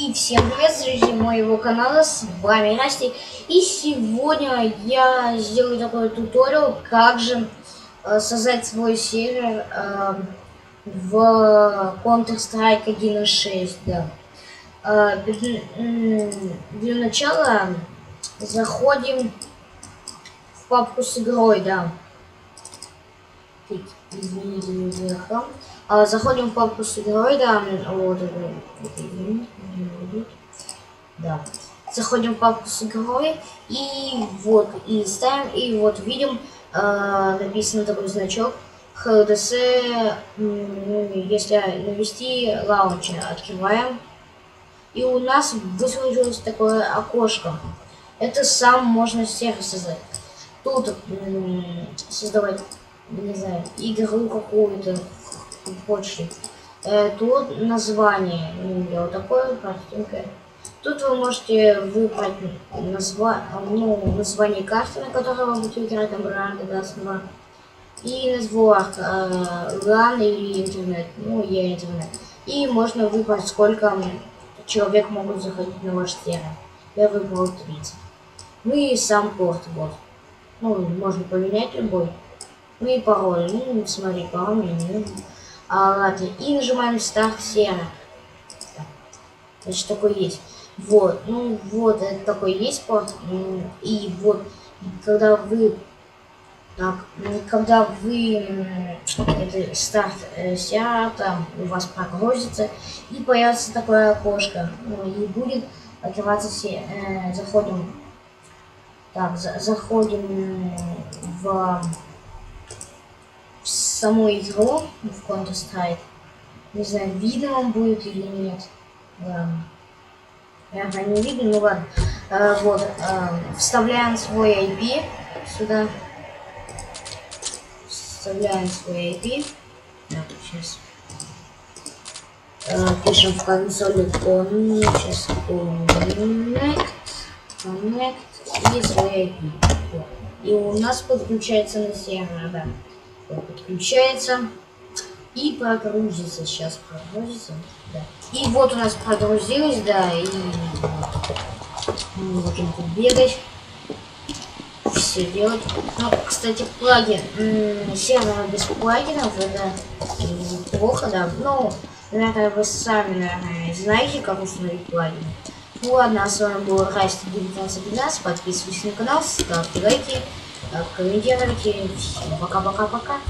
И всем привет, зрители моего канала, с вами Расти. И сегодня я сделаю такой туториал, как же э, создать свой сервер э, в Counter-Strike 1.6, да. Э, для, начала заходим в папку с игрой, да. Извините, не а, заходим в папку с игрой, да, вот да. Заходим в папку с игрой и вот, и ставим, и вот видим, э, написано такой значок, HDC, если навести лаунчер, открываем, и у нас высветилось такое окошко. Это сам можно сервис создать. Тут создавать, не знаю, игру какую-то, почте. Э, тут название, ну, вот такое картинка. Тут вы можете выбрать назва ну, название карты, на которой вы будете играть, например, Даснова. И назвать э, LAN или интернет. Ну, я интернет. И можно выбрать, сколько человек могут заходить на ваш сервер. Я выбрал 30. Ну и сам порт, вот. Ну, можно поменять любой. Ну и пароль. Ну, смотри, пароль мне. А, ладно, и нажимаем старт сервер. Значит, такой есть. Вот, ну вот, это такой есть порт. И вот, когда вы так, когда вы это старт э, там у вас прогрузится, и появится такое окошко, ну, и будет открываться все, э, заходим, так, за, заходим в саму игру в Counter-Strike. Не знаю, видно вам будет или нет. Я не видно, ну ладно. А, вот, а, вставляем свой IP сюда. Вставляем свой IP. Так, сейчас. А, пишем в консоли connect, сейчас connect, connect и свой IP. И у нас подключается на сервер, да подключается и прогрузится. Сейчас прогрузится. Да. И вот у нас прогрузилось, да, и мы можем тут бегать. Все делать. Ну, кстати, плагин. Сервер без плагинов это плохо, да. Ну, наверное, вы сами, наверное, знаете, как установить плагин. Ну ладно, а с вами был Расти 1912. Подписывайтесь на канал, ставьте лайки комментируйте. Пока-пока-пока.